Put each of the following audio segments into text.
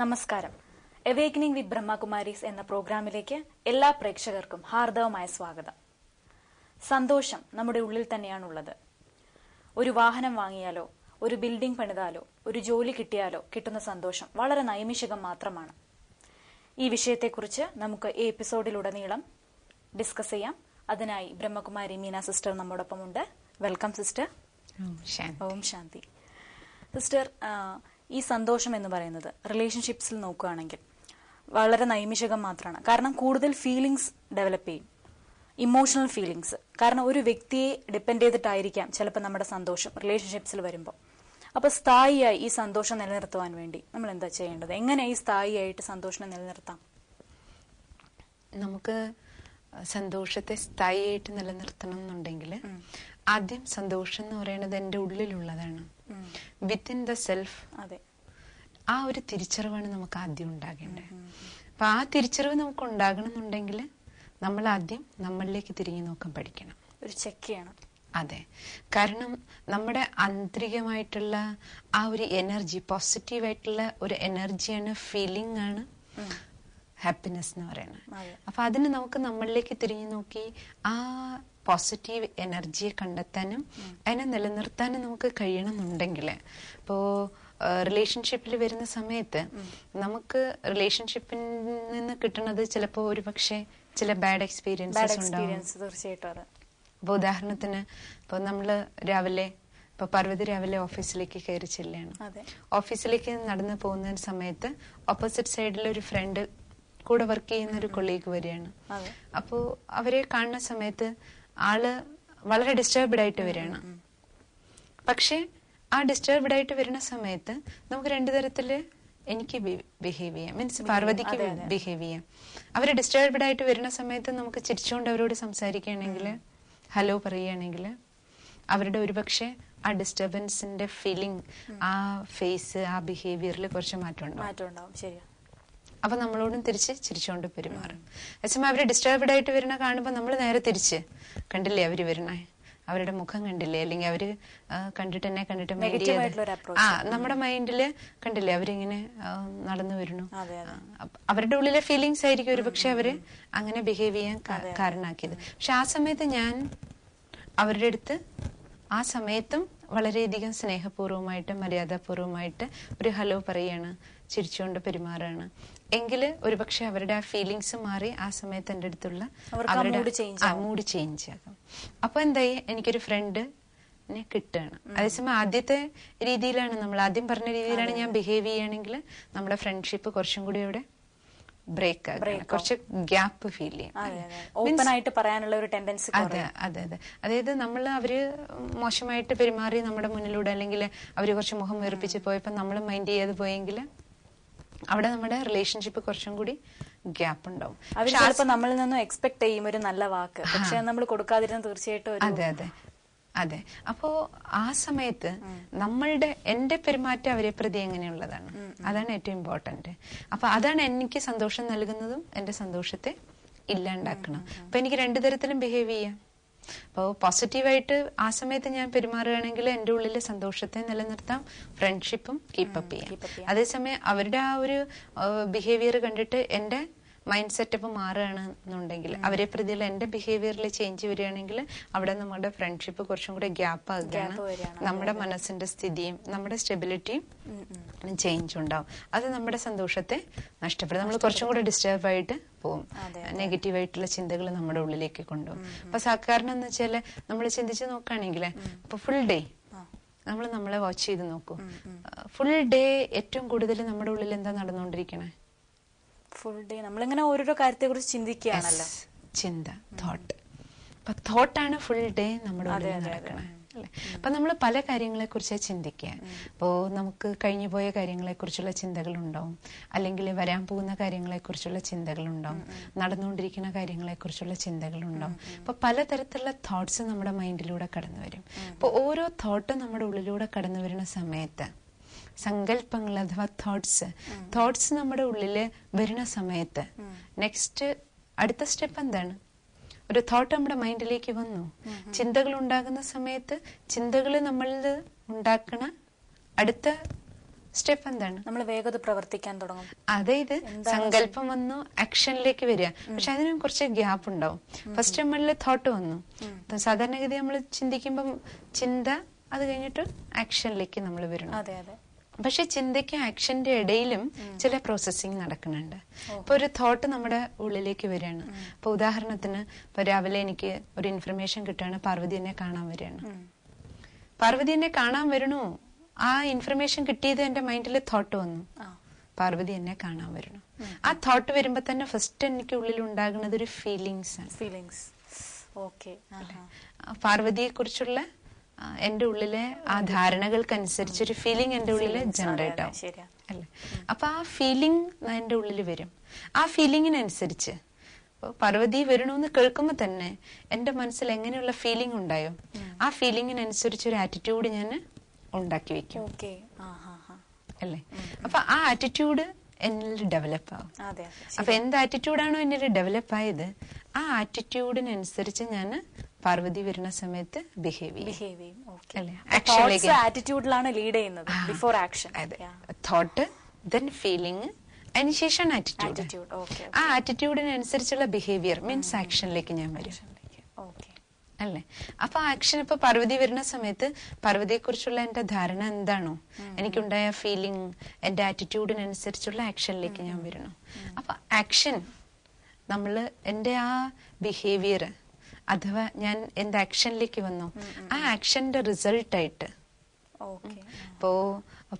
നമസ്കാരം. എവേക്കനിങ് വിത്ത് ബ്രഹ്മകുമാരീസ് എന്ന പ്രോഗ്രാമിലേക്ക് എല്ലാ പ്രേക്ഷകർക്കും ഹാർദവമായ സ്വാഗതം. സന്തോഷം നമ്മുടെ ഉള്ളിൽ തന്നെയാണുള്ളത്. ഒരു വാഹനം വാങ്ങിയാലോ ഒരു ബിൽഡിംഗ് പണിതാലോ ഒരു ജോലി കിട്ടിയാലോ കിട്ടുന്ന സന്തോഷം വളരെ നൈമിഷികം മാത്രമാണ്. ഈ വിഷയത്തെക്കുറിച്ച് നമുക്ക് ഈ എപ്പിസോഡിലുടനീളം ഡിസ്കസ് ചെയ്യാം. അതിനായി ബ്രഹ്മകുമാരി മീന സിസ്റ്റർ നമ്മോടൊപ്പം ഉണ്ട് welcome sister Om Shanti. Sister ഈ സന്തോഷം എന്ന് പറയുന്നത് റിലേഷൻഷിപ്സിൽ നോക്കുകയാണെങ്കിൽ വളരെ നൈമിഷകം മാത്രമാണ്. കാരണം കൂടുതൽ ഫീലിങ്സ് ഡെവലപ്പ് ചെയ്യും. ഇമോഷണൽ ഫീലിങ്സ് കാരണം ഒരു വ്യക്തിയെ ഡിപ്പെൻഡ് ചെയ്തിട്ടായിരിക്കാം ചിലപ്പോൾ നമ്മുടെ സന്തോഷം റിലേഷൻഷിപ്സിൽ വരുമ്പോൾ. അപ്പൊ സ്ഥായിയായി ഈ സന്തോഷം നിലനിർത്തുവാൻ വേണ്ടി നമ്മൾ എന്താ ചെയ്യേണ്ടത്? എങ്ങനെ ഈ സ്ഥായിയായിട്ട് സന്തോഷം നിലനിർത്താം? നമുക്ക് സന്തോഷത്തെ സ്ഥായിയായിട്ട് നിലനിർത്തണം എന്നുണ്ടെങ്കിൽ ആദ്യം സന്തോഷം എന്ന് പറയുന്നത് എന്റെ ഉള്ളിലുള്ളതാണ്. വിത്തിൻ ദ സെൽഫ് അതെ. ആ ഒരു തിരിച്ചറിവാണ് നമുക്ക് ആദ്യം ഉണ്ടാകേണ്ടത്. അപ്പൊ ആ തിരിച്ചറിവ് നമുക്ക് ഉണ്ടാകണം എന്നുണ്ടെങ്കിൽ നമ്മൾ ആദ്യം നമ്മളിലേക്ക് തിരിഞ്ഞു നോക്കാൻ പഠിക്കണം. ഒരു ചെക്ക് ചെയ്യണം. അതെ. കാരണം നമ്മുടെ ആന്തരികമായിട്ടുള്ള ആ ഒരു എനർജി പോസിറ്റീവായിട്ടുള്ള ഒരു എനർജിയാണ് ഫീലിംഗ് ആണ് ഹാപ്പിനെസ് എന്ന് പറയുന്നത്. അപ്പൊ അതിന് നമുക്ക് നമ്മളിലേക്ക് തിരിഞ്ഞു നോക്കി ആ പോസിറ്റീവ് എനർജിയെ കണ്ടെത്താനും അതിനെ നിലനിർത്താനും നമുക്ക് കഴിയണമെന്നുണ്ടെങ്കിൽ ഇപ്പോൾ റിലേഷൻഷിപ്പിൽ വരുന്ന സമയത്ത് നമുക്ക് റിലേഷൻഷിപ്പിൽ നിന്ന് കിട്ടുന്നത് ചിലപ്പോൾ ഒരു പക്ഷേ ചില ബാഡ് എക്സ്പീരിയൻസസ് ഉണ്ടാവും. എക്സ്പീരിയൻസ് തീർച്ചയായിട്ടും അപ്പോൾ ഉദാഹരണത്തിന് ഇപ്പോൾ നമ്മൾ രാവിലെ ഇപ്പൊ പർവതി രാവിലെ ഓഫീസിലേക്ക് കയറി ചെല്ലുകയാണ്. ഓഫീസിലേക്ക് നടന്നു പോകുന്ന സമയത്ത് ഓപ്പോസിറ്റ് സൈഡിൽ ഒരു ഫ്രണ്ട് കൂടെ വർക്ക് ചെയ്യുന്ന ഒരു കൊളീഗ് വരികയാണ്. അപ്പോൾ അപ്പോ അവരെ കാണുന്ന സമയത്ത് ആൾ വളരെ ഡിസ്റ്റർബ്ഡ് ആയിട്ട് വരികയാണ്. പക്ഷെ ആ ഡിസ്റ്റർബ്ഡ് ആയിട്ട് വരുന്ന സമയത്ത് നമുക്ക് രണ്ടു തരത്തിൽ എനിക്ക് ബിഹേവ് ചെയ്യാം. മീൻസ് പാർവതിക്ക്. ബിഹേവ് ചെയ്യാം. അവർ ഡിസ്റ്റർബ്ഡ് ആയിട്ട് വരുന്ന സമയത്ത് നമുക്ക് ചിരിച്ചുകൊണ്ട് അവരോട് സംസാരിക്കുകയാണെങ്കിൽ ഹലോ പറയുകയാണെങ്കിൽ അവരുടെ ഒരുപക്ഷെ ആ ഡിസ്റ്റർബൻസിന്റെ ഫീലിംഗ് ആ ഫേസ് ആ ബിഹേവിയറിൽ കുറച്ച് മാറ്റം ഉണ്ടാവും. മാറ്റം ഉണ്ടാവും. ശരിയാ. അപ്പൊ നമ്മളോടും തിരിച്ച് ചിരിച്ചുകൊണ്ട് പെരുമാറും. അതേസമയം അവർ ഡിസ്റ്റർബ്ഡ് ആയിട്ട് വരുന്ന കാണുമ്പോൾ നമ്മൾ നേരെ തിരിച്ച്. കണ്ടില്ലേ അവർ വരണേ അവരുടെ മുഖം കണ്ടില്ലേ? അല്ലെങ്കിൽ അവർ കണ്ടിട്ട് തന്നെ കണ്ടിട്ട്. ആ നമ്മുടെ മൈൻഡിൽ കണ്ടില്ലേ അവരിങ്ങനെ നടന്നു വരുന്നു. അവരുടെ ഉള്ളിലെ ഫീലിങ്സ് ആയിരിക്കും ഒരു പക്ഷെ അവർ അങ്ങനെ ബിഹേവ് ചെയ്യാൻ കാരണമാക്കിയത് പക്ഷെ ആ സമയത്ത് ഞാൻ അവരുടെ അടുത്ത് ആ സമയത്തും വളരെയധികം സ്നേഹപൂർവമായിട്ട് മര്യാദാപൂർവമായിട്ട് ഒരു ഹലോ പറയാണ് ചിരിച്ചുകൊണ്ട് പെരുമാറാണ്. എങ്കിൽ ഒരുപക്ഷെ അവരുടെ ആ ഫീലിങ്സ് മാറി ആ സമയത്ത് എന്റെ അടുത്തുള്ള മൂഡ് ചേഞ്ച് ആകും. അപ്പൊ എന്തായി? എനിക്കൊരു ഫ്രണ്ട് കിട്ടുകയാണ് അതേസമയം ആദ്യത്തെ രീതിയിലാണ് നമ്മൾ ആദ്യം പറഞ്ഞ രീതിയിലാണ് ഞാൻ ബിഹേവ് ചെയ്യുകയാണെങ്കിൽ നമ്മുടെ ഫ്രണ്ട്ഷിപ്പ് കുറച്ചും കൂടി അവിടെ ബ്രേക്ക് കുറച്ച് ഗ്യാപ്പ് ഫീൽ ചെയ്യും. ഓപ്പൺ ആയിട്ട് പറയാനുള്ള ഒരു ടെൻഡൻസി അതെ അതെ അതെ. അതായത് നമ്മൾ അവർ മോശമായിട്ട് പെരുമാറി നമ്മുടെ മുന്നിലൂടെ അല്ലെങ്കിൽ അവർ കുറച്ച് മുഖം വീർപ്പിച്ച് പോയപ്പോ നമ്മൾ മൈൻഡ് ചെയ്യാതെ പോയെങ്കിൽ അവിടെ നമ്മുടെ റിലേഷൻഷിപ്പ് കുറച്ചും കൂടി ഗ്യാപ്പ് ഉണ്ടാവും. അവർ നമ്മളിൽ നിന്നും എക്സ്പെക്ട് ചെയ്യും ഒരു നല്ല വാക്ക്. പക്ഷെ നമ്മൾ കൊടുക്കാതിരുന്ന തീർച്ചയായിട്ടും അതെ അതെ. അതെ. അപ്പോ ആ സമയത്ത് നമ്മളുടെ എന്റെ പെരുമാറ്റം അവരെ പ്രതി എങ്ങനെയുള്ളതാണ്? അതാണ് ഏറ്റവും ഇമ്പോർട്ടന്റ് അപ്പൊ അതാണ് എനിക്ക് സന്തോഷം നൽകുന്നതും എന്റെ സന്തോഷത്തെ ഇല്ലാണ്ടാക്കണം. അപ്പൊ എനിക്ക് രണ്ടു തരത്തിലും ബിഹേവ് ചെയ്യാം. അപ്പോൾ പോസിറ്റീവായിട്ട് ആ സമയത്ത് ഞാൻ പെരുമാറുകയാണെങ്കിൽ എന്റെ ഉള്ളിലെ സന്തോഷത്തെ നിലനിർത്താം ഫ്രണ്ട്ഷിപ്പും കീപ്പപ്പ് ചെയ്യാം. അതേസമയം അവരുടെ ആ ഒരു ബിഹേവിയർ കണ്ടിട്ട് എന്റെ മൈൻഡ് സെറ്റപ്പ് മാറുകയാണെന്നുണ്ടെങ്കിൽ അവരെ പ്രതിയുള്ള എന്റെ ബിഹേവിയറിൽ ചേഞ്ച് വരികയാണെങ്കിൽ അവിടെ നമ്മുടെ ഫ്രണ്ട്ഷിപ്പ് കുറച്ചും കൂടെ ഗ്യാപ്പ് ആകുകയാണ് നമ്മുടെ മനസ്സിന്റെ സ്ഥിതിയും നമ്മുടെ സ്റ്റെബിലിറ്റിയും ചേഞ്ച് ഉണ്ടാവും. അത് നമ്മുടെ സന്തോഷത്തെ നഷ്ടപ്പെടും. നമ്മൾ കുറച്ചും കൂടെ ഡിസ്റ്റർബ് ആയിട്ട് പോകും. നെഗറ്റീവായിട്ടുള്ള നെഗറ്റീവ് ആയിട്ടുള്ള ചിന്തകൾ നമ്മുടെ ഉള്ളിലേക്ക് കൊണ്ടുപോകും. അപ്പൊ സാധാരണ എന്ന് വെച്ചാൽ നമ്മൾ ചിന്തിച്ച് നോക്കുകയാണെങ്കിൽ ഇപ്പൊ ഫുൾ ഡേ നമ്മൾ നമ്മളെ വാച്ച് ചെയ്ത് നോക്കൂ. ഫുൾ ഡേ ഏറ്റവും കൂടുതൽ നമ്മുടെ ഉള്ളിൽ എന്താ നടന്നുകൊണ്ടിരിക്കണേ? ഫുൾ ഡേ നമ്മളിങ്ങനെ ഓരോരോ കാര്യത്തെ കുറിച്ച് ചിന്തിക്കുകയാണല്ലോ. ചിന്ത തോട്ട് അപ്പൊ തോട്ടാണ് ഫുൾ ഡേ നമ്മുടെ ഉള്ളിൽ നടക്കണേ അല്ലേ? അപ്പൊ നമ്മൾ പല കാര്യങ്ങളെ കുറിച്ച് ചിന്തിക്കുക അപ്പോ നമുക്ക് കഴിഞ്ഞു പോയ കാര്യങ്ങളെ കുറിച്ചുള്ള ചിന്തകൾ ഉണ്ടാവും അല്ലെങ്കിൽ വരാൻ പോകുന്ന കാര്യങ്ങളെ കുറിച്ചുള്ള ചിന്തകൾ ഉണ്ടാവും നടന്നുകൊണ്ടിരിക്കുന്ന കാര്യങ്ങളെ കുറിച്ചുള്ള ചിന്തകൾ ഉണ്ടാവും അപ്പൊ പലതരത്തിലുള്ള തോട്ട്സ് നമ്മുടെ മൈൻഡിലൂടെ കടന്നു വരും അപ്പൊ ഓരോ തോട്ടും നമ്മുടെ ഉള്ളിലൂടെ കടന്നു വരുന്ന സമയത്ത് സങ്കല്പങ്ങൾ അഥവാ തോട്ട്സ് തോട്ട്സ് നമ്മുടെ ഉള്ളിൽ വരുന്ന സമയത്ത് നെക്സ്റ്റ് അടുത്ത സ്റ്റെപ്പ് എന്താണ്? ഒരു തോട്ട് നമ്മുടെ മൈൻഡിലേക്ക് വന്നു. ചിന്തകൾ ഉണ്ടാകുന്ന സമയത്ത് ചിന്തകൾ നമ്മളിൽ ഉണ്ടാക്കണ അടുത്ത സ്റ്റെപ്പ് എന്താണ്? നമ്മൾ വേഗത പ്രവർത്തിക്കാൻ തുടങ്ങും. അതായത് സങ്കല്പം വന്നു ആക്ഷനിലേക്ക് വരിക. പക്ഷെ അതിന് കുറച്ച് ഗ്യാപ്പ് ഉണ്ടാവും. ഫസ്റ്റ് നമ്മളിൽ തോട്ട് വന്നു. സാധാരണഗതി നമ്മൾ ചിന്തിക്കുമ്പം ചിന്ത അത് കഴിഞ്ഞിട്ട് ആക്ഷനിലേക്ക് നമ്മൾ വരണം. അതെ അതെ. പക്ഷെ ചിന്തയ്ക്കും ആക്ഷന്റെ ഇടയിലും ചില പ്രോസസ്സിങ് നടക്കുന്നുണ്ട്. ഇപ്പൊ ഒരു തോട്ട് നമ്മുടെ ഉള്ളിലേക്ക് വരികയാണ്. ഇപ്പൊ ഉദാഹരണത്തിന് ഇപ്പൊ രാവിലെ എനിക്ക് ഒരു ഇൻഫർമേഷൻ കിട്ടുകയാണ് പാർവതി എന്നെ കാണാൻ വരികയാണ്. പാർവതി എന്നെ കാണാൻ വരണു ആ ഇൻഫർമേഷൻ കിട്ടിയത് എന്റെ മൈൻഡിൽ തോട്ട് വന്നു. പാർവതി എന്നെ കാണാൻ വരണം ആ തോട്ട് വരുമ്പോ തന്നെ ഫസ്റ്റ് എനിക്ക് ഉള്ളിൽ ഉണ്ടാകുന്നത് ഒരു ഫീലിങ്സ് ആണ്. ഫീലിങ്സ് ഓക്കെ പാർവതിയെ കുറിച്ചുള്ള എന്റെ ഉള്ളിലെ ആ ധാരണകൾക്കനുസരിച്ച് ഒരു ഫീലിംഗ് എന്റെ ഉള്ളിൽ ജനറേറ്റ് ആവും. അല്ലെ? അപ്പൊ ആ ഫീലിംഗ് എന്റെ ഉള്ളിൽ വരും. ആ ഫീലിങ്ങിനനുസരിച്ച് ഇപ്പൊ പർവതി വരണമെന്ന് കേൾക്കുമ്പോ തന്നെ എന്റെ മനസ്സിൽ എങ്ങനെയുള്ള ഫീലിംഗ് ഉണ്ടായോ? ആ ഫീലിങ്ങിനനുസരിച്ച് ഒരു ആറ്റിറ്റ്യൂഡ് ഞാൻ ഉണ്ടാക്കി വെക്കും. അല്ലേ? അപ്പൊ ആ ആറ്റിറ്റ്യൂഡ് എന്നിൽ ഡെവലപ്പ് ആവും. അപ്പൊ എന്ത് ആറ്റിറ്റ്യൂഡാണോ എന്നിൽ ഡെവലപ്പ് ആയത്? ആ ആറ്റിറ്റ്യൂഡിനനുസരിച്ച് ഞാൻ പാർവതി വരുന്ന സമയത്ത് ബിഹേവ് ചെയ്യും. ആറ്റിറ്റ്യൂഡിലാണ് ലീഡ് ചെയ്യുന്നത്. ബിഫോർ ആക്ഷൻ അതെ. തോട്ട് ദെൻ ഫീലിംഗ് അതിനുശേഷം ആറ്റിറ്റ്യൂഡ് ആ ആറ്റിറ്റ്യൂഡിനനുസരിച്ചുള്ള ബിഹേവിയർ മീൻസ് ആക്ഷനിലേക്ക് ഞാൻ വരും. അല്ലേ? അപ്പൊ ആക്ഷൻ ഇപ്പൊ പർവതി വരുന്ന സമയത്ത് പർവതിയെ കുറിച്ചുള്ള എന്റെ ധാരണ എന്താണോ? എനിക്കുണ്ടായ ഫീലിംഗ് എന്റെ ആറ്റിറ്റ്യൂഡിനനുസരിച്ചുള്ള ആക്ഷനിലേക്ക് ഞാൻ വരണം അപ്പൊ ആക്ഷൻ നമ്മൾ എന്റെ ആ ബിഹേവിയർ അഥവാ ഞാൻ എന്റെ ആക്ഷനിലേക്ക് വന്നു. ആ ആക്ഷന്റെ റിസൾട്ടായിട്ട് പാർവതി ഇപ്പോ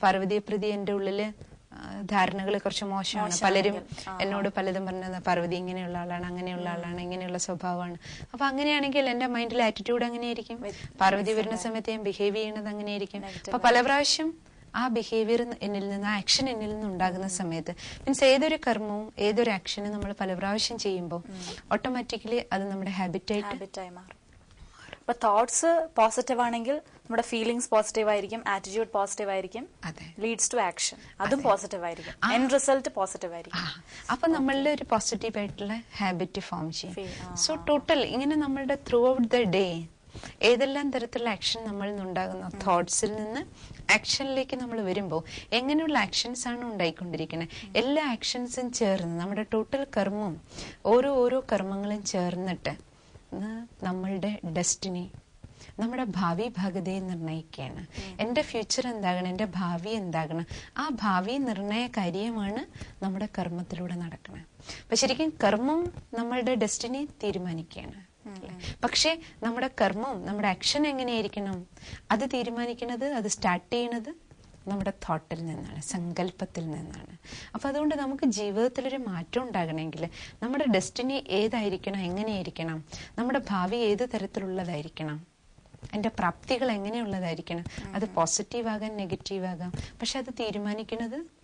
പാർവതിയെ പ്രതി എന്റെ ഉള്ളിൽ ധാരണകൾ കുറച്ച് മോശമാണ്. പലരും എന്നോട് പലതും പറഞ്ഞത് പാർവതി ഇങ്ങനെയുള്ള ആളാണ് അങ്ങനെയുള്ള ആളാണ് ഇങ്ങനെയുള്ള സ്വഭാവമാണ്. അപ്പൊ അങ്ങനെയാണെങ്കിൽ എന്റെ മൈൻഡിൽ ആറ്റിറ്റ്യൂഡ് അങ്ങനെയായിരിക്കും പാർവതി വരുന്ന സമയത്ത് ഞാൻ ബിഹേവ് ചെയ്യുന്നത് അങ്ങനെയായിരിക്കും അപ്പൊ പല പ്രാവശ്യം ആ ബിഹേവിയർ എന്നിൽ നിന്ന് ആ ആക്ഷൻ എന്നിൽ നിന്ന് ഉണ്ടാകുന്ന സമയത്ത് മീൻസ് ഏതൊരു കർമ്മവും ഏതൊരു ആക്ഷനും നമ്മൾ പല പ്രാവശ്യം ചെയ്യുമ്പോൾ ഓട്ടോമാറ്റിക്കലി അത് നമ്മുടെ ഹാബിറ്റായിട്ട് ഹാബിറ്റായി മാറും. അപ്പൊ തോട്ട്സ് പോസിറ്റീവ് ആണെങ്കിൽ നമ്മുടെ ഫീലിംഗ്സ് പോസിറ്റീവ് ആയിരിക്കും ആറ്റിറ്റ്യൂഡ് പോസിറ്റീവ് ആയിരിക്കും അതെ. ലീഡ്സ് ടു ആക്ഷൻ അതും പോസിറ്റീവ് ആയിരിക്കും. എൻഡ് റിസൾട്ട് പോസിറ്റീവ് ആയിരിക്കും. അപ്പൊ നമ്മളുടെ ഒരു പോസിറ്റീവ് ആയിട്ടുള്ള ഹാബിറ്റ് ഫോം ചെയ്യും. സോ ടോട്ടൽ ഇങ്ങനെ നമ്മളുടെ ത്രൂ ഔട്ട് ദ ഡേ ഏതെല്ലാം തരത്തിലുള്ള ആക്ഷൻ നമ്മളിൽ നിന്നുണ്ടാകുന്ന തോട്ട്സിൽ നിന്ന് ആക്ഷനിലേക്ക് നമ്മൾ വരുമ്പോൾ എങ്ങനെയുള്ള ആക്ഷൻസ് ആണ് ഉണ്ടായിക്കൊണ്ടിരിക്കുന്നത് എല്ലാ ആക്ഷൻസും ചേർന്ന് നമ്മുടെ ടോട്ടൽ കർമ്മവും ഓരോ ഓരോ കർമ്മങ്ങളും ചേർന്നിട്ട് നമ്മളുടെ ഡെസ്റ്റിനി നമ്മുടെ ഭാവി ഭാഗതയെ നിർണയിക്കുകയാണ്. എന്റെ ഫ്യൂച്ചർ എന്താകണം? എന്റെ ഭാവി എന്താകണം? ആ ഭാവി നിർണയ കാര്യമാണ് നമ്മുടെ കർമ്മത്തിലൂടെ നടക്കുന്നത് അപ്പൊ ശരിക്കും കർമ്മം നമ്മളുടെ ഡെസ്റ്റിനി തീരുമാനിക്കുകയാണ്? പക്ഷേ നമ്മുടെ കർമ്മവും നമ്മുടെ ആക്ഷൻ എങ്ങനെയായിരിക്കണം? അത് തീരുമാനിക്കുന്നത് അത് സ്റ്റാർട്ട് ചെയ്യണത് നമ്മുടെ തോട്ടിൽ നിന്നാണ് സങ്കല്പത്തിൽ നിന്നാണ്. അപ്പൊ അതുകൊണ്ട് നമുക്ക് ജീവിതത്തിൽ ഒരു മാറ്റം ഉണ്ടാകണമെങ്കിൽ നമ്മുടെ ഡെസ്റ്റിനി ഏതായിരിക്കണം എങ്ങനെയായിരിക്കണം? നമ്മുടെ ഭാവി ഏത് തരത്തിലുള്ളതായിരിക്കണം? എന്റെ പ്രാപ്തികൾ എങ്ങനെയുള്ളതായിരിക്കണം? അത് പോസിറ്റീവ് ആകാം നെഗറ്റീവ് ആകാം. പക്ഷെ അത് തീരുമാനിക്കുന്നത്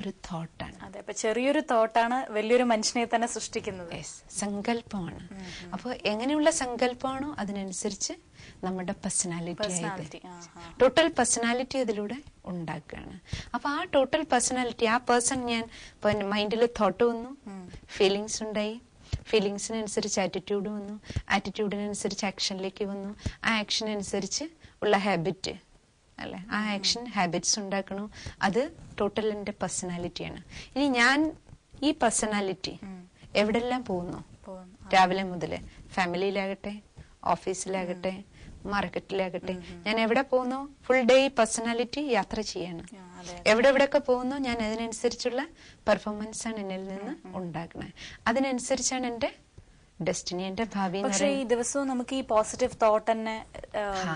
ഒരു തോട്ടാണ്. അതെ അപ്പൊ ചെറിയൊരു തോട്ടാണ് വലിയൊരു മനുഷ്യനെ തന്നെ സൃഷ്ടിക്കുന്നത്. സങ്കല്പമാണ്. അപ്പോൾ എങ്ങനെയുള്ള സങ്കല്പമാണോ അതിനനുസരിച്ച് നമ്മുടെ പേഴ്സണാലിറ്റി ആയത് ടോട്ടൽ പേഴ്സണാലിറ്റി അതിലൂടെ ഉണ്ടാക്കുകയാണ്. അപ്പൊ ആ ടോട്ടൽ പേഴ്സണാലിറ്റി ആ പേഴ്സൺ ഞാൻ മൈൻഡിൽ തോട്ട് വന്നു ഫീലിങ്സ് ഉണ്ടായി. ഫീലിങ്സിനനുസരിച്ച് ആറ്റിറ്റ്യൂഡ് വന്നു ആറ്റിറ്റ്യൂഡിനനുസരിച്ച് ആക്ഷനിലേക്ക് വന്നു. ആ ആക്ഷനനുസരിച്ച് ഉള്ള ഹാബിറ്റ് അല്ലെ? ആ ആക്ഷൻ ഹാബിറ്റ്സ് ഉണ്ടാക്കണു? അത് ടോട്ടൽ എന്റെ പേഴ്സണാലിറ്റിയാണ് ഇനി ഞാൻ ഈ പേഴ്സണാലിറ്റി എവിടെല്ലാം പോകുന്നു. രാവിലെ മുതൽ ഫാമിലിയിലാകട്ടെ ഓഫീസിലാകട്ടെ മാർക്കറ്റിലാകട്ടെ ഞാൻ എവിടെ പോകുന്നു? ഫുൾ ഡേ പേഴ്സണാലിറ്റി യാത്ര ചെയ്യാണ്. എവിടെ എവിടെയൊക്കെ പോകുന്നു? ഞാൻ അതിനനുസരിച്ചുള്ള പെർഫോമൻസ് ആണ് എന്നിൽ നിന്ന് ഉണ്ടാക്കുന്നത് അതിനനുസരിച്ചാണ് എന്റെ ഡെസ്റ്റിനി എന്റെ ഭാവി പക്ഷേ ഈ ദിവസവും നമുക്ക് ഈ പോസിറ്റീവ് തോട്ട് തന്നെ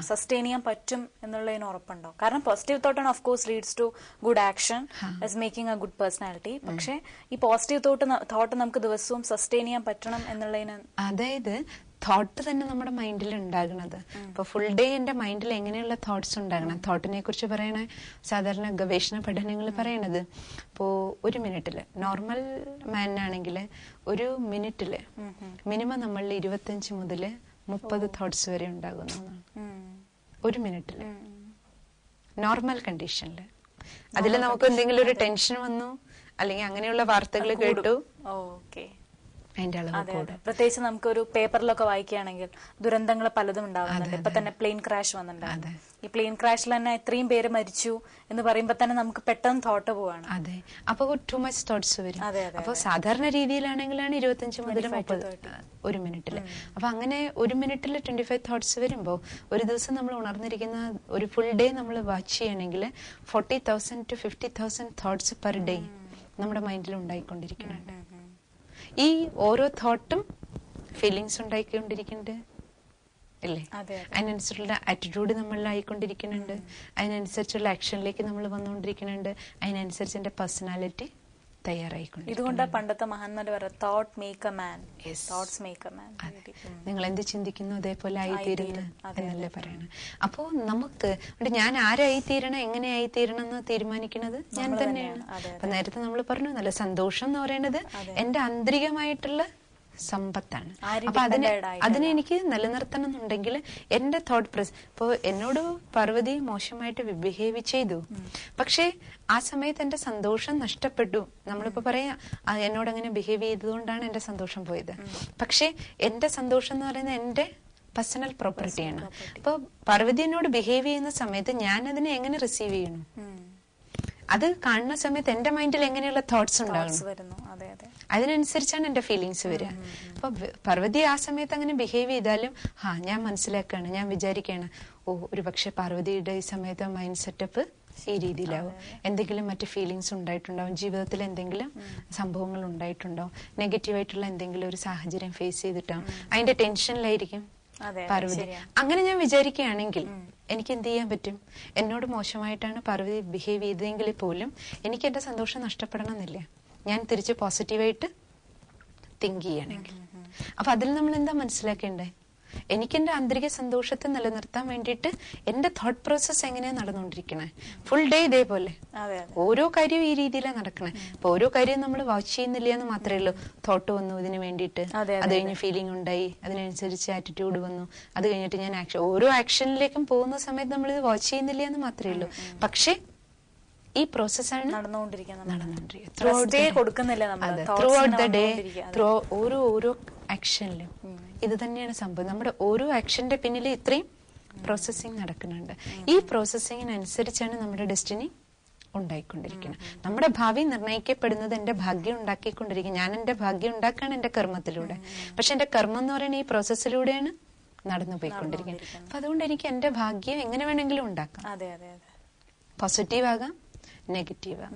സസ്റ്റെയിൻ ചെയ്യാൻ പറ്റും എന്നുള്ളതിന് ഉറപ്പുണ്ടോ? കാരണം positive തോട്ടാണ് of course leads to good action is making a good personality പക്ഷേ ഈ പോസിറ്റീവ് തോട്ട് തോട്ട് നമുക്ക് ദിവസവും സസ്റ്റെയിൻ ചെയ്യാൻ പറ്റണം എന്നുള്ളതിന് അതായത് തോട്ട് തന്നെ നമ്മുടെ മൈൻഡിൽ ഉണ്ടാകുന്നത് ഇപ്പൊ ഫുൾ ഡേ എന്റെ മൈൻഡിൽ എങ്ങനെയുള്ള തോട്ട്സ് ഉണ്ടാകണം? തോട്ടിനെ കുറിച്ച് പറയണ സാധാരണ ഗവേഷണ പഠനങ്ങൾ പറയണത്. ഇപ്പോ ഒരു മിനിറ്റിൽ നോർമൽ മാനാണെങ്കിൽ ഒരു മിനിറ്റിൽ മിനിമം നമ്മൾ ഇരുപത്തഞ്ച് മുതൽ മുപ്പത് തോട്ട്സ് വരെ ഉണ്ടാകുന്നതാണ് ഒരു മിനിറ്റിൽ നോർമൽ കണ്ടീഷനിൽ അതിൽ നമുക്ക് എന്തെങ്കിലും ഒരു ടെൻഷൻ വന്നു? അല്ലെങ്കിൽ അങ്ങനെയുള്ള വാർത്തകൾ കേട്ടു? ഓക്കെ. അതിന്റെ അളവ് കൂടും. പ്രത്യേകിച്ച് നമുക്കൊരു പേപ്പറിലൊക്കെ വായിക്കുകയാണെങ്കിൽ ദുരന്തങ്ങൾ പലതും ഉണ്ടാവുന്നുണ്ട്. ഇപ്പൊ തന്നെ പ്ലെയിൻ ക്രാഷ് വന്നിട്ടുണ്ടായിരുന്നു. ഈ പ്ലെയിൻ ക്രാഷിൽ തന്നെ ഇത്രയും പേര് മരിച്ചു എന്ന് പറയുമ്പോ തന്നെ നമുക്ക് പെട്ടെന്ന് തോട്ട് പോവാണ്. അതെ. അപ്പൊ ടു മച്ച് തോട്ട്സ് വരും. അതെ, അതെ, അപ്പൊ സാധാരണ രീതിയിലാണെങ്കിലാണ് ഇരുപത്തഞ്ച് മുതൽ മുപ്പത് ഒരു മിനിറ്റിൽ അപ്പൊ അങ്ങനെ ഒരു മിനിറ്റിൽ ട്വന്റി ഫൈവ് തോട്ട്സ് വരുമ്പോൾ ഒരു ദിവസം നമ്മൾ ഉണർന്നിരിക്കുന്ന ഒരു ഫുൾ ഡേ നമ്മൾ വാച്ച് ചെയ്യണമെങ്കിൽ forty thousand to fifty thousand thoughts per day നമ്മുടെ മൈൻഡിൽ ഉണ്ടായിക്കൊണ്ടിരിക്കുന്നുണ്ട്. ഈ ഓരോ തോട്ടും ഫീലിങ്സ് ഉണ്ടായിക്കൊണ്ടിരിക്കുന്നുണ്ട്. അല്ലേ? അതെ, അതിനനുസരിച്ചുള്ള ആറ്റിറ്റ്യൂഡ് നമ്മളിലായിക്കൊണ്ടിരിക്കുന്നുണ്ട്. അതിനനുസരിച്ചുള്ള ആക്ഷനിലേക്ക് നമ്മൾ വന്നുകൊണ്ടിരിക്കുന്നുണ്ട്. അതിനനുസരിച്ച് എന്റെ പേഴ്സണാലിറ്റി തയ്യാറായിക്കൊണ്ടിരിക്കും ഇതുകൊണ്ട് പണ്ടത്തെ മഹാന്മാർ പറയാം thought make a man. Thoughts make a man നിങ്ങൾ എന്ത് ചിന്തിക്കുന്നു? അതേപോലെ ആയിത്തീരുന്നു എന്നല്ലേ പറയണത് അപ്പോ നമുക്ക് ഞാൻ ആരായി തീരണം എങ്ങനെ ആയി തീരണം എന്ന് തീരുമാനിക്കുന്നത് ഞാൻ തന്നെയാണ്. അപ്പൊ നേരത്തെ നമ്മൾ പറഞ്ഞു നല്ല സന്തോഷം എന്ന് പറയുന്നത് എന്റെ ആന്തരികമായിട്ടുള്ള സമ്പത്താണ്. അപ്പൊ അതിനെ അതിനെ എനിക്ക് നിലനിർത്തണം എന്നുണ്ടെങ്കിൽ എന്റെ തോട്ട് പ്രസ് ഇപ്പോ എന്നോട് പാർവതി മോശമായിട്ട് ബിഹേവ് ചെയ്തു. പക്ഷേ ആ സമയത്ത് എന്റെ സന്തോഷം നഷ്ടപ്പെട്ടു. നമ്മളിപ്പോ പറയാ "ആ, എന്നോട് അങ്ങനെ ബിഹേവ് ചെയ്തതുകൊണ്ടാണ് എന്റെ സന്തോഷം പോയത്. പക്ഷേ എന്റെ സന്തോഷം എന്ന് പറയുന്നത് എന്റെ പേഴ്സണൽ പ്രോപ്പർട്ടിയാണ് അപ്പൊ പാർവതി എന്നോട് ബിഹേവ് ചെയ്യുന്ന സമയത്ത് ഞാൻ അതിനെ എങ്ങനെ റിസീവ് ചെയ്യണം? അത് കാണുന്ന സമയത്ത് എന്റെ മൈൻഡിൽ എങ്ങനെയുള്ള തോട്ട്സ് അതെ അതിനനുസരിച്ചാണ് എന്റെ ഫീലിങ്സ് വരിക. അപ്പൊ വ- പാർവതി ആ സമയത്ത് അങ്ങനെ ബിഹേവ് ചെയ്താലും ആ ഞാൻ മനസ്സിലാക്കുകയാണ് ഞാൻ വിചാരിക്കുകയാണ് ഓ ഒരു പക്ഷെ പാർവതിയുടെ ഈ സമയത്ത് മൈൻഡ് സെറ്റപ്പ് ഈ രീതിയിലാവും. എന്തെങ്കിലും മറ്റു ഫീലിങ്സ് ഉണ്ടായിട്ടുണ്ടാവും ജീവിതത്തിൽ എന്തെങ്കിലും സംഭവങ്ങൾ ഉണ്ടായിട്ടുണ്ടാവും നെഗറ്റീവായിട്ടുള്ള എന്തെങ്കിലും ഒരു സാഹചര്യം ഫേസ് ചെയ്തിട്ടാവും അതിന്റെ ടെൻഷനിലായിരിക്കും പാർവതി അങ്ങനെ ഞാൻ വിചാരിക്കുകയാണെങ്കിൽ എനിക്ക് എന്ത് ചെയ്യാൻ പറ്റും? എന്നോട് മോശമായിട്ടാണ് പാർവതി ബിഹേവ് ചെയ്തതെങ്കിൽ പോലും എനിക്ക് എന്റെ സന്തോഷം നഷ്ടപ്പെടണം എന്നില്ല ഞാൻ തിരിച്ച് പോസിറ്റീവായിട്ട് തിങ്ക് ചെയ്യണമെങ്കിൽ. അപ്പൊ അതിൽ നമ്മൾ എന്താ മനസ്സിലാക്കേണ്ടേ? എനിക്ക് എന്റെ ആന്തരിക സന്തോഷത്തെ നിലനിർത്താൻ വേണ്ടിയിട്ട് എന്റെ തോട്ട് പ്രോസസ് എങ്ങനെയാ നടന്നുകൊണ്ടിരിക്കണേ? ഫുൾ ഡേ ഇതേപോലെ. ഓരോ കാര്യവും ഈ രീതിയിലാണ് നടക്കണേ. അപ്പൊ ഓരോ കാര്യവും നമ്മൾ വാച്ച് ചെയ്യുന്നില്ല എന്ന് മാത്രമേ ഉള്ളൂ. തോട്ട് വന്നു ഇതിന് വേണ്ടിയിട്ട്. അത് കഴിഞ്ഞ് ഫീലിംഗ് ഉണ്ടായി. അതിനനുസരിച്ച് ആറ്റിറ്റ്യൂഡ് വന്നു. അത് കഴിഞ്ഞിട്ട് ഞാൻ ആക്ഷൻ ഓരോ ആക്ഷനിലേക്കും പോകുന്ന സമയത്ത് നമ്മൾ ഇത് വാച്ച് ചെയ്യുന്നില്ല എന്ന് മാത്രമേ ഉള്ളൂ പക്ഷേ ഈ പ്രോസസ്സാണ് നടന്നുകൊണ്ടിരിക്കുന്നത്. Throughout the day. ത്രൂ ഓരോ ഓരോ ആക്ഷനിലും ഇത് തന്നെയാണ് സംഭവം. നമ്മുടെ ഓരോ ആക്ഷന്റെ പിന്നിൽ ഇത്രയും പ്രോസസ്സിങ് നടക്കുന്നുണ്ട്. ഈ പ്രോസസ്സിങ്ങിനനുസരിച്ചാണ് നമ്മുടെ ഡെസ്റ്റിനി ഉണ്ടായിക്കൊണ്ടിരിക്കുന്നത്. നമ്മുടെ ഭാവി നിർണയിക്കപ്പെടുന്നത് എന്റെ ഭാഗ്യം ഉണ്ടാക്കിക്കൊണ്ടിരിക്കും. ഞാൻ എന്റെ ഭാഗ്യം ഉണ്ടാക്കാണ് എന്റെ കർമ്മത്തിലൂടെ. പക്ഷെ എന്റെ കർമ്മം എന്ന് പറയുന്നത് ഈ പ്രോസസ്സിലൂടെയാണ് നടന്നു പോയിക്കൊണ്ടിരിക്കുന്നത് അപ്പൊ അതുകൊണ്ട് എനിക്ക് എന്റെ ഭാഗ്യം എങ്ങനെ വേണമെങ്കിലും ഉണ്ടാക്കാം. പോസിറ്റീവ് ആകാം. നെഗറ്റീവ്.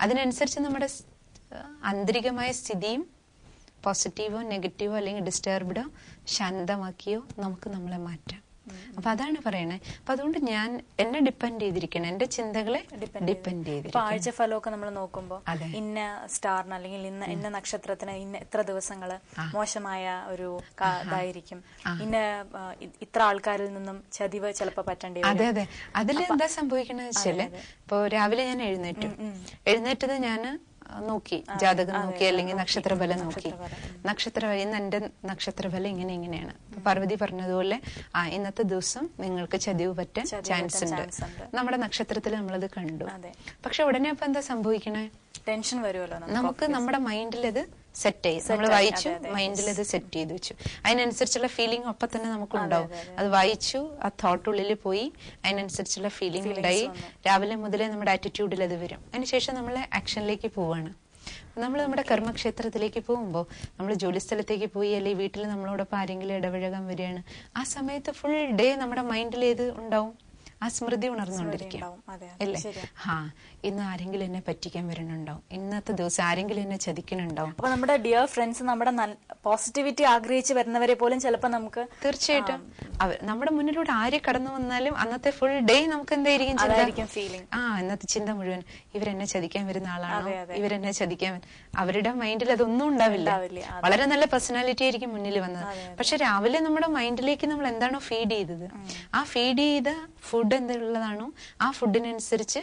അതിനനുസരിച്ച് നമ്മുടെ ആന്തരികമായ സ്ഥിതിയും പോസിറ്റീവോ നെഗറ്റീവോ അല്ലെങ്കിൽ ഡിസ്റ്റർബ്ഡോ ശാന്തമാക്കിയോ നമുക്ക് നമ്മളെ മാറ്റാം. അപ്പൊ അതാണ് പറയണേ. അപ്പൊ അതുകൊണ്ട് ഞാൻ എന്നെ ഡിപ്പെൻഡ് ചെയ്തിരിക്കണം. എന്റെ ചിന്തകളെ ഡിപ്പെൻഡ് ഇപ്പൊ ആഴ്ച ഫലമൊക്കെ നമ്മൾ നോക്കുമ്പോ ഇന്ന സ്റ്റാറിന് അല്ലെങ്കിൽ ഇന്ന ഇന്ന നക്ഷത്രത്തിന് ഇന്ന ഇത്ര ദിവസങ്ങൾ മോശമായ ഒരു ഇതായിരിക്കും. ഇന്ന ഇത്ര ആൾക്കാരിൽ നിന്നും ചതിവ് ചിലപ്പോ പറ്റേണ്ടി വരും. അതെ അതെ. അതിൽ എന്താ സംഭവിക്കണെന്ന് വെച്ചാൽ ഇപ്പൊ രാവിലെ ഞാൻ എഴുന്നേറ്റു. എഴുന്നേറ്റത് ഞാൻ നോക്കി. ജാതകം നോക്കി അല്ലെങ്കിൽ നക്ഷത്രഫലം നോക്കി. നക്ഷത്ര ഇന്ന് എന്റെ നക്ഷത്രഫലം ഇങ്ങനെ ഇങ്ങനെയാണ്. പാർവതി പറഞ്ഞതുപോലെ ആ ഇന്നത്തെ ദിവസം നിങ്ങൾക്ക് ചതിവ് പറ്റാൻ ചാൻസ് ഉണ്ട്. നമ്മുടെ നക്ഷത്രത്തിൽ നമ്മളത് കണ്ടു. പക്ഷെ ഉടനെ അപ്പൊ എന്താ സംഭവിക്കണേ? ടെൻഷൻ വരുമല്ലോ നമുക്ക് നമ്മുടെ മൈൻഡിൽ അത് സെറ്റ് ചെയ്യും. നമ്മൾ വായിച്ചു. മൈൻഡിൽ അത്. സെറ്റ് ചെയ്ത് വെച്ചു. അതിനനുസരിച്ചുള്ള ഫീലിംഗ് ഒപ്പം തന്നെ നമുക്ക് ഉണ്ടാവും. അത് വായിച്ചു ആ തോട്ട് ഉള്ളിൽ പോയി അതിനനുസരിച്ചുള്ള ഫീലിംഗ് ഉണ്ടായി. രാവിലെ മുതലേ നമ്മുടെ ആറ്റിറ്റ്യൂഡിൽ അത് വരും. അതിനുശേഷം നമ്മൾ ആക്ഷനിലേക്ക് പോവാണ്. നമ്മൾ നമ്മുടെ കർമ്മക്ഷേത്രത്തിലേക്ക് പോകുമ്പോൾ നമ്മൾ ജോലിസ്ഥലത്തേക്ക് പോയി അല്ലെങ്കിൽ വീട്ടിൽ നമ്മളോടൊപ്പം ആരെങ്കിലും ഇടപഴകാൻ വരികയാണ്. ആ സമയത്ത് ഫുൾ ഡേ നമ്മുടെ മൈൻഡിൽ ഏത് ഉണ്ടാവും. ആ സ്മൃതി ഉണർന്നുകൊണ്ടിരിക്കും ഉണ്ടാവും. അതെ, അതെ, അല്ലേ. ഹാ ഇന്ന് ആരെങ്കിലും എന്നെ പറ്റിക്കാൻ വരുന്നുണ്ടാവും ഇന്നത്തെ ദിവസം ആരെങ്കിലും എന്നെ ചതിക്കുന്നുണ്ടാവും അപ്പൊ നമ്മുടെ ഡിയർ ഫ്രണ്ട്സ് നമ്മുടെ പോസിറ്റിവിറ്റി ആഗ്രഹിച്ച് വരുന്നവരെ പോലും ചിലപ്പോ നമുക്ക് തീർച്ചയായിട്ടും. നമ്മുടെ മുന്നിലൂടെ ആര് കടന്നു വന്നാലും അന്നത്തെ ഫുൾ ഡേ നമുക്ക് എന്തായിരിക്കും? അതായിരിക്കും ആ ഇന്നത്തെ ചിന്ത മുഴുവൻ. ഇവരെന്നെ ചതിക്കാൻ വരുന്ന ആളാണോ. ഇവരെന്നെ ചതിക്കാൻ വര- അവരുടെ മൈൻഡിൽ അതൊന്നും ഉണ്ടാവില്ല, വളരെ നല്ല പേഴ്സണാലിറ്റി ആയിരിക്കും മുന്നിൽ വന്നത്. പക്ഷെ രാവിലെ നമ്മുടെ മൈൻഡിലേക്ക് നമ്മൾ എന്താണോ ഫീഡ് ചെയ്തത്? ആ ഫീഡ് ചെയ്ത ഫുഡ് എന്തുള്ളതാണോ ആ ഫുഡിനനുസരിച്ച്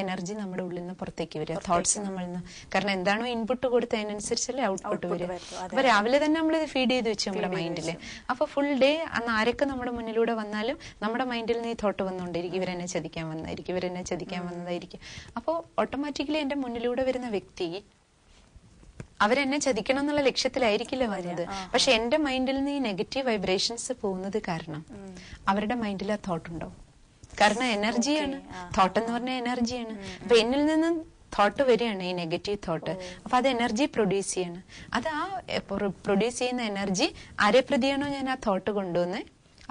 എനർജി നമ്മുടെ ഉള്ളിൽ നിന്ന് പുറത്തേക്ക് വരിക. തോട്ട്സ് നമ്മൾ കാരണം എന്താണോ ഇൻപുട്ട് കൊടുത്ത അതിനനുസരിച്ചല്ലേ ഔട്ട്പുട്ട് വരിക. വരും, അപ്പൊ രാവിലെ തന്നെ നമ്മൾ ഇത് ഫീഡ് ചെയ്ത് വെച്ചു നമ്മുടെ മൈൻഡിൽ അപ്പൊ ഫുൾ ഡേ അന്ന് ആരൊക്കെ നമ്മുടെ മുന്നിലൂടെ വന്നാലും നമ്മുടെ മൈൻഡിൽ നിന്ന് ഈ തോട്ട് വന്നുകൊണ്ടിരിക്കും ഇവരെന്നെ ചതിക്കാൻ വന്നതായിരിക്കും. ഇവരെന്നെ ചതിക്കാൻ വന്നതായിരിക്കും. അപ്പോൾ ഓട്ടോമാറ്റിക്കലി എന്റെ മുന്നിലൂടെ വരുന്ന വ്യക്തി അവരെന്നെ ചതിക്കണം എന്നുള്ള ലക്ഷ്യത്തിലായിരിക്കില്ല വരുന്നത് പക്ഷെ എന്റെ മൈൻഡിൽ നിന്ന് ഈ നെഗറ്റീവ് വൈബ്രേഷൻസ് പോകുന്നത് കാരണം അവരുടെ മൈൻഡിൽ ആ തോട്ട് ഉണ്ടാവും. കാരണം എനർജിയാണ് തോട്ട് എന്ന് പറഞ്ഞാൽ എനർജിയാണ് അപ്പൊ എന്നിൽ നിന്ന് തോട്ട് വരികയാണ് ഈ നെഗറ്റീവ് തോട്ട് അപ്പൊ അത് എനർജി പ്രൊഡ്യൂസ് ചെയ്യാണ്. അത് ആ പ്രൊഡ്യൂസ് ചെയ്യുന്ന എനർജി ആരെ പ്രതിയാണോ ഞാൻ ആ തോട്ട് കൊണ്ടുവന്ന്?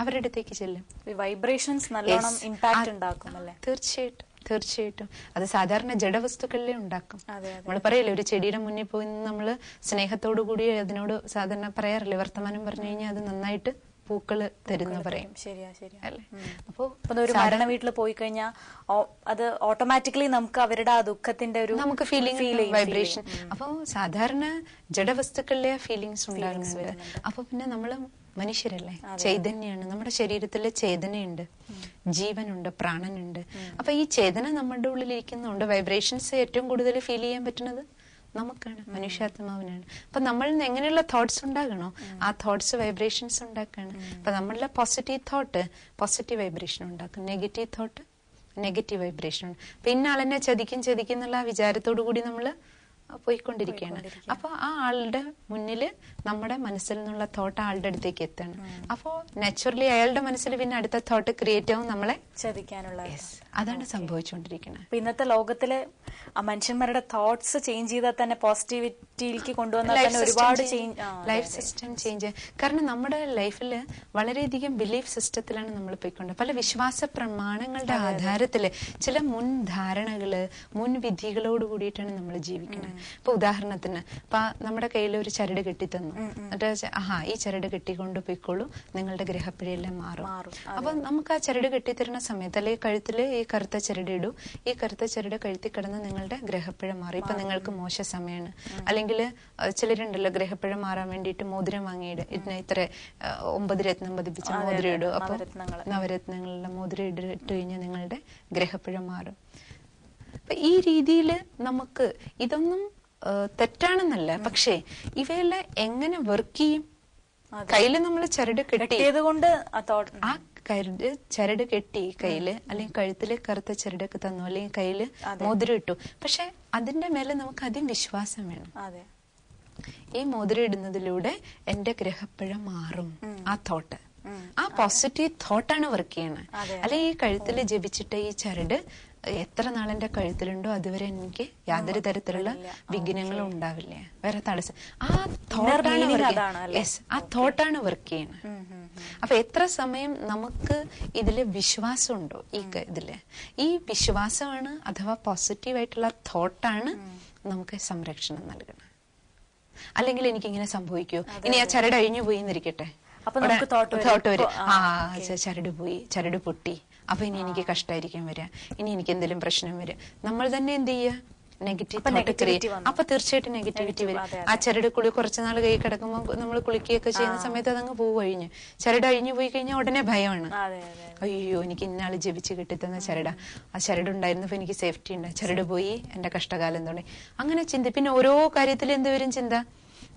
അവരുടെ അടുത്തേക്ക് ചെല്ലും വൈബ്രേഷൻസ് നല്ലോണം. ഇമ്പാക്ട് ഉണ്ടാക്കും അല്ലേ? തീർച്ചയായിട്ടും തീർച്ചയായിട്ടും. അത് സാധാരണ ജഡവസ്തുക്കളിലെ ഉണ്ടാക്കും. നമ്മൾ പറയല്ലേ ഒരു ചെടിയുടെ മുന്നിൽ പോയി നമ്മൾ നമ്മൾ സ്നേഹത്തോടു കൂടി അതിനോട് സാധാരണ പറയാറില്ലേ വർത്തമാനം പറഞ്ഞു കഴിഞ്ഞാൽ അത് നന്നായിട്ട് പൂക്കൾ തരുന്ന പറയും. ശരിയാ ശരിയാ. അല്ലേ? അപ്പോ ഇപ്പൊ ഒരു മരണ വീട്ടിൽ പോയി കഴിഞ്ഞാൽ അത് ഓട്ടോമാറ്റിക്കലി നമുക്ക് അവരുടെ ആ ദുഃഖത്തിന്റെ ഒരു നമുക്ക് ഫീലിംഗ് വൈബ്രേഷൻ അപ്പോൾ സാധാരണ ജഡവസ്തുക്കളിലെ ഫീലിങ്സ് ഉണ്ടാകുന്നുണ്ട് അപ്പൊ പിന്നെ നമ്മൾ മനുഷ്യരല്ലേ? ചൈതന്യാണ്. നമ്മുടെ ശരീരത്തിലെ ചേതനയുണ്ട്. ജീവനുണ്ട് പ്രാണനുണ്ട്. അപ്പൊ ഈ ചേതന നമ്മുടെ ഉള്ളിൽ ഇരിക്കുന്നുണ്ട് വൈബ്രേഷൻസ് ഏറ്റവും കൂടുതൽ ഫീൽ ചെയ്യാൻ പറ്റുന്നത്? നമുക്കാണ് മനുഷ്യാത്മാവിനാണ്. അപ്പൊ നമ്മളിൽ നിന്ന് എങ്ങനെയുള്ള തോട്ട്സ് ഉണ്ടാകണോ ആ തോട്ട്സ് വൈബ്രേഷൻസ് ഉണ്ടാക്കാണ്. അപ്പൊ നമ്മളുടെ പോസിറ്റീവ് തോട്ട് പോസിറ്റീവ് വൈബ്രേഷൻ ഉണ്ടാക്കും. നെഗറ്റീവ് തോട്ട് നെഗറ്റീവ് വൈബ്രേഷൻ അപ്പൊ ഇന്ന ആളെന്നെ ചതിക്കും ചതിക്കും എന്നുള്ള ആ വിചാരത്തോടു കൂടി നമ്മൾ പോയിക്കൊണ്ടിരിക്കുകയാണ്. അപ്പൊ ആ ആളുടെ മുന്നിൽ നമ്മുടെ മനസ്സിൽ നിന്നുള്ള തോട്ട് ആളുടെ അടുത്തേക്ക് എത്തണം അപ്പോ നാച്ചുറലി അയാളുടെ മനസ്സിൽ പിന്നെ അടുത്ത തോട്ട് ക്രിയേറ്റ് ആവും നമ്മളെ ചതിക്കാനുള്ള അതാണ് സംഭവിച്ചുകൊണ്ടിരിക്കുന്നത് അപ്പൊ ഇന്നത്തെ ലോകത്തിൽ മനുഷ്യന്മാരുടെ തോട്ട്സ് ചേഞ്ച് ചെയ്താൽ തന്നെ പോസിറ്റിവിറ്റിയിലേക്ക് കൊണ്ടുവന്നാൽ തന്നെ ഒരുപാട് ലൈഫ് സിസ്റ്റം ചേഞ്ച് കാരണം നമ്മുടെ ലൈഫിൽ വളരെയധികം ബിലീഫ് സിസ്റ്റത്തിലാണ് നമ്മൾ പോയിക്കൊണ്ട്. പല വിശ്വാസ പ്രമാണങ്ങളുടെ ആധാരത്തിൽ ചില മുൻ ധാരണകൾ മുൻവിധികളോട് കൂടിയിട്ടാണ് നമ്മൾ ജീവിക്കുന്നത് ഇപ്പൊ ഉദാഹരണത്തിന് ഇപ്പൊ നമ്മുടെ കയ്യിൽ ഒരു ചരട് കെട്ടിത്തന്നു എന്നിട്ട് ആഹാ ഈ ചരട് കെട്ടിക്കൊണ്ട് പോയിക്കോളൂ നിങ്ങളുടെ ഗ്രഹപ്പിഴയെല്ലാം മാറും. അപ്പൊ നമുക്ക് ആ ചരട് കെട്ടിത്തരുന്ന സമയത്ത് അല്ലെങ്കിൽ കഴുത്തിൽ ഈ കറുത്ത ചരട് ഇടൂ. ഈ കറുത്ത ചരട് കഴുത്തി കിടന്ന് നിങ്ങളുടെ ഗ്രഹപ്പിഴ മാറും. ഇപ്പൊ നിങ്ങൾക്ക് മോശ സമയമാണ് അല്ലെങ്കിൽ ചിലരുണ്ടല്ലോ ഗ്രഹപ്പിഴ മാറാൻ വേണ്ടിയിട്ട് മോതിരം വാങ്ങിയിട്. ഇതിന് ഇത്ര ഒമ്പത് രത്നം പതിപ്പിച്ച മോതിരം ഇടും. അപ്പൊ നവരത്നങ്ങൾ. നവരത്നങ്ങളിലെ മോതിരം ഇട- ഇട്ട് കഴിഞ്ഞാൽ നിങ്ങളുടെ ഗ്രഹപ്പിഴ മാറും. അപ്പൊ ഈ രീതിയിൽ നമുക്ക് ഇതൊന്നും തെറ്റാണെന്നല്ല. പക്ഷേ ഇവയെല്ലാം എങ്ങനെ വർക്ക് ചെയ്യും? കയ്യിൽ നമ്മൾ ചരട് കെട്ടി കെട്ടിയത് കൊണ്ട് ആ കരട് ചരട് കെട്ടി കയ്യിൽ അല്ലെങ്കിൽ കഴുത്തിൽ കറുത്ത ചരടൊക്കെ തന്നു അല്ലെങ്കിൽ കയ്യിൽ മോതിരം ഇട്ടു. പക്ഷെ അതിന്റെ മേലെ നമുക്ക് ആദ്യം വിശ്വാസം വേണം. അതെ. ഈ മോതിരം ഇടുന്നതിലൂടെ എന്റെ ഗ്രഹപ്പിഴ മാറും ആ തോട്ട് ആ പോസിറ്റീവ് തോട്ടാണ് വർക്ക് ചെയ്യണത് അല്ലെങ്കിൽ അല്ലെ ഈ കഴുത്തിൽ ജപിച്ചിട്ട് ഈ ചരട് എത്ര നാളെന്റെ കഴുത്തിലുണ്ടോ അതുവരെ എനിക്ക് യാതൊരു തരത്തിലുള്ള വിഘ്നങ്ങളും ഉണ്ടാവില്ല. വേറെ തടസ്സം. ആ തോട്ടാണ് യെസ് ആ തോട്ടാണ് വർക്ക് ചെയ്യുന്നത് അപ്പൊ എത്ര സമയം നമുക്ക് ഇതിൽ വിശ്വാസം ഉണ്ടോ ഈ ഇതിൽ? ഈ വിശ്വാസമാണ് അഥവാ പോസിറ്റീവ് ആയിട്ടുള്ള തോട്ടാണ് നമുക്ക് സംരക്ഷണം നൽകുന്നത്. അല്ലെങ്കിൽ എനിക്ക് ഇങ്ങനെ സംഭവിക്കൂ ഇനി ആ ചരട് അഴിഞ്ഞു പോയി എന്നിരിക്കട്ടെ. തോട്ട് വരും. ആ, ചരട് പോയി ചരട് പൊട്ടി. അപ്പൊ ഇനി എനിക്ക് കഷ്ടമായിരിക്കും വരിക. ഇനി എനിക്ക് എന്തെങ്കിലും പ്രശ്നം വരിക. നമ്മൾ തന്നെ എന്ത് ചെയ്യുക? നെഗറ്റീവ് അപ്പൊ തീർച്ചയായിട്ടും നെഗറ്റിവിറ്റി വരും. ആ ചരട് കുളി കുറച്ച് നാൾ കൈ കിടക്കുമ്പോൾ നമ്മൾ കുളിക്കുകയൊക്കെ ചെയ്യുന്ന സമയത്ത് അതങ്ങ് പോകും കഴിഞ്ഞു. ചരട് അഴിഞ്ഞു പോയി കഴിഞ്ഞാൽ ഉടനെ ഭയമാണ്. അയ്യോ എനിക്ക് ഇന്നാൾ ജപിച്ച് കിട്ടിത്തന്ന ചരട. ആ ചരട് ഉണ്ടായിരുന്നപ്പോ എനിക്ക് സേഫ്റ്റി ഉണ്ട്. ചരട് പോയി എന്റെ കഷ്ടകാലം തുടങ്ങി. അങ്ങനെ ചിന്തി. പിന്നെ ഓരോ കാര്യത്തിൽ എന്തുവരും ചിന്ത?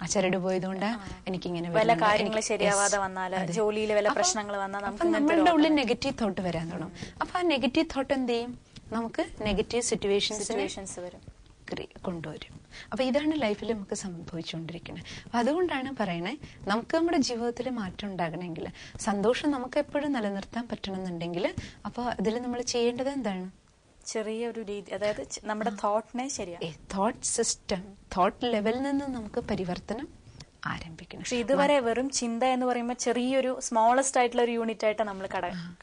ആ ചരട് പോയതുകൊണ്ട് എനിക്കിങ്ങനെ വല്ല. കാര്യങ്ങൾ ശരിയാവാതെ വന്നാൽ. ജോലിയിൽ വല്ല പ്രശ്നങ്ങൾ വന്നാൽ നമുക്ക് നമ്മളുടെ ഉള്ളിൽ നെഗറ്റീവ് തോട്ട് വരാൻ തുടങ്ങും. അപ്പൊ ആ നെഗറ്റീവ് തോട്ട് എന്ത് ചെയ്യും? നമുക്ക് നെഗറ്റീവ് സിറ്റുവേഷൻസ് വരും. കൊണ്ടുവരും. അപ്പൊ ഇതാണ് ലൈഫിൽ നമുക്ക് സംഭവിച്ചുകൊണ്ടിരിക്കുന്നത്. അപ്പൊ അതുകൊണ്ടാണ് പറയണേ നമുക്ക് നമ്മുടെ ജീവിതത്തിൽ മാറ്റം ഉണ്ടാകണമെങ്കിൽ സന്തോഷം നമുക്ക് എപ്പോഴും നിലനിർത്താൻ പറ്റണമെന്നുണ്ടെങ്കിൽ അപ്പൊ അതിൽ നമ്മൾ ചെയ്യേണ്ടത് എന്താണ്? ചെറിയൊരു രീതി അതായത് നമ്മുടെ തോട്ടിനെ ശരിയാണ് തോട്ട് സിസ്റ്റം തോട്ട് ലെവലിൽ നിന്ന് നമുക്ക് പരിവർത്തനം ആരംഭിക്കണം. പക്ഷെ ഇതുവരെ വെറും ചിന്ത എന്ന് പറയുമ്പോൾ ചെറിയൊരു സ്മോളസ്റ്റ് ആയിട്ടുള്ള ഒരു യൂണിറ്റ് ആയിട്ട് നമ്മൾ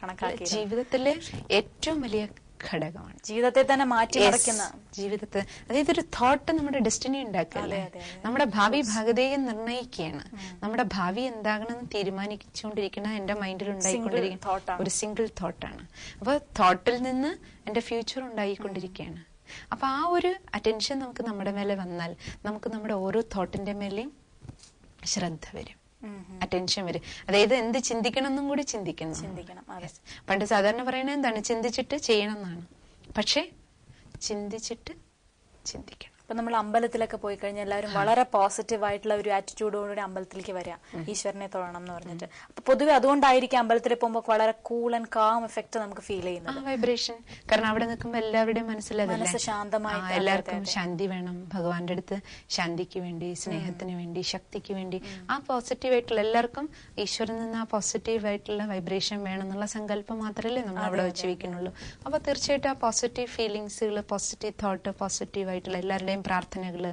കണക്കാക്കി ജീവിതത്തിലെ ഏറ്റവും വലിയ ഘടകമാണ്. ജീവിതത്തെ തന്നെ മാറ്റി മറിക്കുന്ന ജീവിതത്തെ അതായത് ഒരു തോട്ട് നമ്മുടെ ഡെസ്റ്റിനി ഉണ്ടാക്കല്ലേ. നമ്മുടെ ഭാവി ഭാഗതയെ നിർണയിക്കുകയാണ് നമ്മുടെ ഭാവി എന്താകണമെന്ന് തീരുമാനിച്ചുകൊണ്ടിരിക്കുന്ന എന്റെ മൈൻഡിൽ ഉണ്ടായിക്കൊണ്ടിരിക്കുന്ന ഒരു സിംഗിൾ തോട്ടാണ് അപ്പൊ തോട്ടിൽ നിന്ന് എന്റെ ഫ്യൂച്ചർ ഉണ്ടായിക്കൊണ്ടിരിക്കുകയാണ്. അപ്പൊ ആ ഒരു അറ്റൻഷൻ നമുക്ക് നമ്മുടെ മേലെ വന്നാൽ നമുക്ക് നമ്മുടെ ഓരോ തോട്ടിന്റെ മേലെയും ശ്രദ്ധ വരും. അറ്റൻഷൻ വരും. അതായത് എന്ത് ചിന്തിക്കണം എന്നും കൂടി ചിന്തിക്കണം. ചിന്തിക്കണം. പണ്ട് സാധാരണ പറയുന്നത് എന്താണ്? ചിന്തിച്ചിട്ട് ചെയ്യണം എന്നാണ്. പക്ഷെ ചിന്തിച്ചിട്ട് ചിന്തിക്കണം. ഇപ്പൊ നമ്മൾ അമ്പലത്തിലൊക്കെ പോയി കഴിഞ്ഞാൽ എല്ലാവരും വളരെ പോസിറ്റീവ് ആയിട്ടുള്ള ഒരു ആറ്റിറ്റ്യൂഡോടുകൂടി അമ്പലത്തിലേക്ക് വരിക ഈശ്വരനെ തൊഴണം എന്ന് പറഞ്ഞിട്ട്. അപ്പൊ പൊതുവെ അതുകൊണ്ടായിരിക്കും അമ്പലത്തിൽ പോകുമ്പോൾ വളരെ കൂൾ ആൻഡ് കാം എഫക്ട് നമുക്ക് ഫീൽ ആ ചെയ്യുന്നത് വൈബ്രേഷൻ കാരണം അവിടെ നിൽക്കുമ്പോൾ എല്ലാവരുടെയും മനസ്സിൽ മനസ്സ് ശാന്തമായി എല്ലാവർക്കും. ശാന്തി വേണം. ഭഗവാന്റെ അടുത്ത് ശാന്തിക്ക് വേണ്ടി സ്നേഹത്തിന് വേണ്ടി ശക്തിക്ക് വേണ്ടി. ആ പോസിറ്റീവ് ആയിട്ടുള്ള എല്ലാവർക്കും ഈശ്വരൻ നിന്ന് ആ പോസിറ്റീവ് ആയിട്ടുള്ള വൈബ്രേഷൻ വേണം എന്നുള്ള സങ്കല്പം മാത്രമല്ലേ നമ്മൾ അവിടെ വെച്ച് വെക്കുന്നുള്ളൂ. അപ്പൊ തീർച്ചയായിട്ടും ആ പോസിറ്റീവ് ഫീലിങ്സുകൾ പോസിറ്റീവ് തോട്ട് പോസിറ്റീവ് ആയിട്ടുള്ള എല്ലാവരുടെയും പ്രാർത്ഥനകൾ.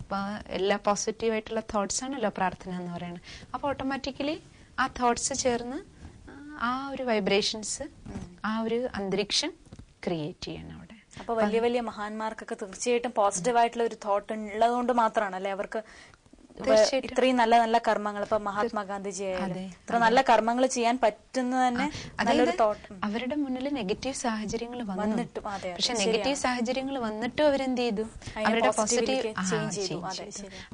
അപ്പോൾ എല്ലാ പോസിറ്റീവായിട്ടുള്ള തോട്ട്സ് ആണല്ലോ പ്രാർത്ഥന എന്ന് പറയുന്നത് അപ്പോൾ ഓട്ടോമാറ്റിക്കലി ആ തോട്ട്സ് ചേർന്ന് ആ ഒരു വൈബ്രേഷൻസ് ആ ഒരു അന്തരീക്ഷം ക്രിയേറ്റ് ചെയ്യണം അവിടെ. അപ്പൊ വലിയ വലിയ മഹാന്മാർക്കൊക്കെ തീർച്ചയായിട്ടും പോസിറ്റീവ് ആയിട്ടുള്ള ഒരു തോട്ട് ഉള്ളതുകൊണ്ട് മാത്രമാണ് അല്ലെ അവർക്ക്. ഇത്രയും നല്ല നല്ല കർമ്മങ്ങൾ ഇപ്പൊ മഹാത്മാഗാന്ധിജി ഇത്ര നല്ല കർമ്മങ്ങൾ ചെയ്യാൻ പറ്റുന്ന തന്നെ നല്ലൊരു തോട്ടം. അവരുടെ മുന്നിൽ നെഗറ്റീവ് സാഹചര്യങ്ങൾ വന്നു. വന്നിട്ടും, പക്ഷെ നെഗറ്റീവ് സാഹചര്യങ്ങൾ വന്നിട്ടും അവരെന്ത് ചെയ്തു? അവരുടെ പോസിറ്റീവ്.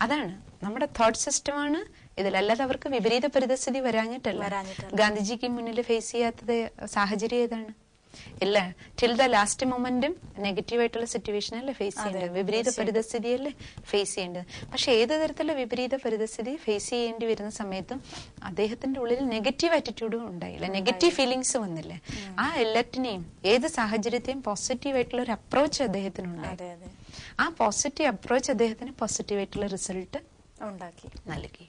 അതാണ് നമ്മുടെ തോട്ട് സിസ്റ്റമാണ് ഇതിലല്ലാതെ അവർക്ക് വിപരീത പരിതസ്ഥിതി വരാഞ്ഞിട്ടല്ല. ഗാന്ധിജിക്ക് മുന്നിൽ ഫേസ് ചെയ്യാത്തത് സാഹചര്യം ഏതാണ്? ഇല്ല. ടിൽ ദ ലാസ്റ്റ് മൊമെന്റും നെഗറ്റീവ് ആയിട്ടുള്ള സിറ്റുവേഷൻ അല്ലേ ഫേസ് ചെയ്യേണ്ടത്? വിപരീത പരിതസ്ഥിതി അല്ലേ ഫേസ് ചെയ്യേണ്ടത്? പക്ഷെ ഏത് തരത്തിലുള്ള വിപരീത പരിതസ്ഥിതി ഫേസ് ചെയ്യേണ്ടി വരുന്ന സമയത്തും അദ്ദേഹത്തിന്റെ ഉള്ളിൽ നെഗറ്റീവ് ആറ്റിറ്റ്യൂഡും ഉണ്ടായില്ല. നെഗറ്റീവ് ഫീലിങ്സ് വന്നില്ല? ആ എല്ലാറ്റിനെയും ഏത് സാഹചര്യത്തെയും പോസിറ്റീവ് ആയിട്ടുള്ള ഒരു അപ്രോച്ച് അദ്ദേഹത്തിനുണ്ടായി ആ പോസിറ്റീവ് അപ്രോച്ച് അദ്ദേഹത്തിന് പോസിറ്റീവ് ആയിട്ടുള്ള റിസൾട്ട് ഉണ്ടാക്കി. നൽകി.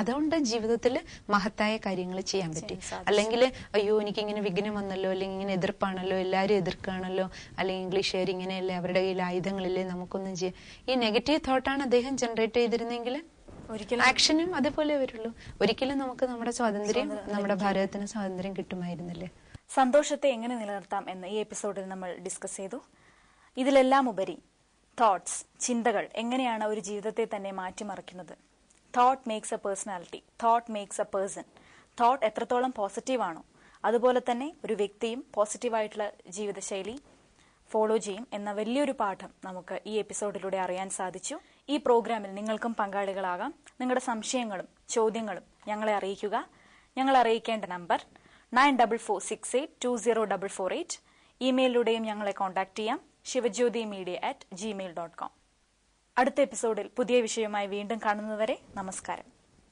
അതുകൊണ്ട് ജീവിതത്തിൽ മഹത്തായ കാര്യങ്ങൾ ചെയ്യാൻ പറ്റി. അല്ലെങ്കിൽ അയ്യോ എനിക്ക് ഇങ്ങനെ വിഘ്നം വന്നല്ലോ അല്ലെങ്കിൽ ഇങ്ങനെ എതിർപ്പാണല്ലോ എല്ലാവരും എതിർക്കാണല്ലോ അല്ലെങ്കിൽ ഇംഗ്ലീഷുകാർ ഇങ്ങനെയല്ലേ അവരുടെ കയ്യിൽ ആയുധങ്ങളില്ലേ നമുക്കൊന്നും ചെയ്യാം ഈ നെഗറ്റീവ് തോട്ടാണ് അദ്ദേഹം ജനറേറ്റ് ചെയ്തിരുന്നെങ്കിൽ ഒരിക്കലും ആക്ഷനും അതുപോലെ വരുള്ളൂ. ഒരിക്കലും നമുക്ക് നമ്മുടെ സ്വാതന്ത്ര്യം നമ്മുടെ ഭാരതത്തിന് സ്വാതന്ത്ര്യം കിട്ടുമായിരുന്നില്ലേ? സന്തോഷത്തെ എങ്ങനെ നിലനിർത്താം എന്ന് ഈ എപ്പിസോഡിൽ നമ്മൾ ഡിസ്കസ് ചെയ്തു. ഇതിലെല്ലാം ഉപരി തോട്ട്സ് ചിന്തകൾ എങ്ങനെയാണ് ഒരു ജീവിതത്തെ തന്നെ മാറ്റിമറിക്കുന്നത്? Thought makes a personality thought makes a person thought എത്രത്തോളം പോസിറ്റീവ് ആണോ അതുപോലെ തന്നെ ഒരു വ്യക്തിയും പോസിറ്റീവായിട്ടുള്ള ജീവിതശൈലി ഫോളോ ചെയ്യും എന്ന വലിയൊരു പാഠം നമുക്ക് ഈ എപ്പിസോഡിലൂടെ അറിയാൻ സാധിച്ചു. ഈ പ്രോഗ്രാമിൽ നിങ്ങൾക്കും പങ്കാളികളാകാം. നിങ്ങളുടെ സംശയങ്ങളും ചോദ്യങ്ങളും ഞങ്ങളെ അറിയിക്കുക. ഞങ്ങൾ അറിയിക്കേണ്ട number nine double four six eight two zero double four eight. ഇമെയിലൂടെയും ഞങ്ങളെ കോൺടാക്ട് ചെയ്യാം. Shivajyothi media at Gmail dot com അടുത്ത എപ്പിസോഡിൽ പുതിയ വിഷയവുമായി വീണ്ടും കാണുന്നതുവരെ നമസ്കാരം.